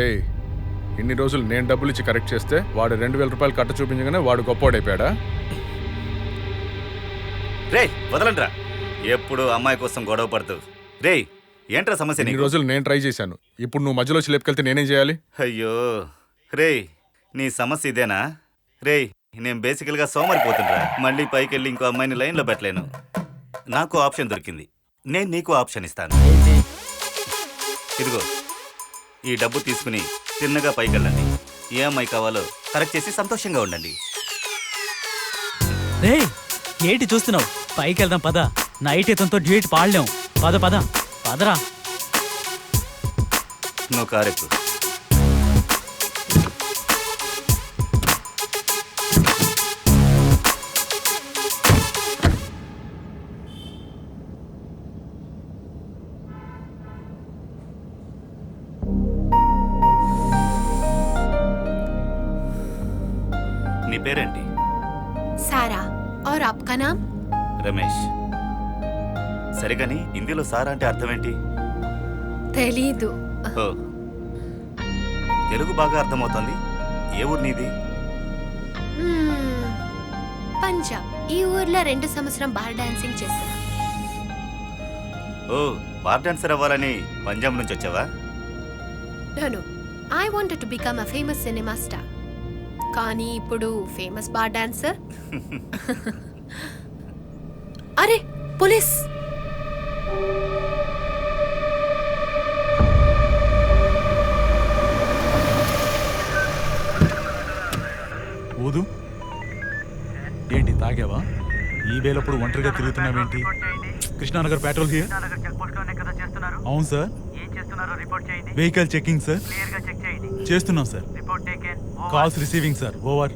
ఏయ్ ఇన్ని రోజులు నేను డబ్బులు ఇచ్చి కరెక్ట్ చేస్తే వాడు రెండు వేల రూపాయలు కట్ట చూపించగానే వాడు గొప్పోడైపోయాడా? రే వదలండ్రా. ఎప్పుడు అమ్మాయి కోసం గొడవ పడుతూ రే ఏంట్రా సమస్య ఇన్ని నీకు? రోజులు నేను ట్రై చేశాను. ఇప్పుడు నువ్వు మధ్యలో వచ్చి లేపుకెళ్తే నేనేం చేయాలి? అయ్యో రే నీ సమస్య ఇదేనా? రే నేను బేసికల్గా సోమరిపోతుండ్రా. మళ్ళీ పైకి వెళ్ళి ఇంకో అమ్మాయిని లైన్లో పెట్టలేను. నాకు ఆప్షన్ దొరికింది. నేను నీకు ఆప్షన్ ఇస్తాను. ఇదిగో ఈ డబ్బు తీసుకుని తిన్నగా పైకి వెళ్ళండి ఏ అమ్మాయి కావాలో కరెక్ట్ చేసి సంతోషంగా ఉండండి. రే ఏంటి చూస్తున్నావు? పైకి వెళ్దాం పద. నైట్ ఇతనితో డ్యూట్ పాడలేం. పద పద. పదరా. నువ్వు కారెక్కు. నీ పేరేంటి? సారా. ఆర్ ఆప్కా నామ్? రమేష్. సరే కానీ హిందీలో సారా అంటే అర్థం ఏంటి తెలీదు తెలుగు బాగా అర్థమవుతుంది. ఏ ఊరు నీది? పంజాబ్. ఈ ఊర్లో రెండు సంవత్సరం బార్ డాన్సింగ్ చేస్తున్నా. ఓ బార్ డాన్సర్ అవ్వాలని పంజాబ్ నుంచి వచ్చావా? No I want to become a famous cinema star. కానీ ఇప్పుడు ఫేమస్ బార్ డాన్సర్ అరే పోలీస్! ఊదు? ఏంటి తాగావా? ఈ వేలప్పుడు ఒంటరిగా తిరుగుతున్నావేంటి? కృష్ణానగర్ పెట్రోల్ హియర్ అవును సార్ వెహికల్ చెకింగ్ సార్ చేస్తున్నాం sir calls receiving sir over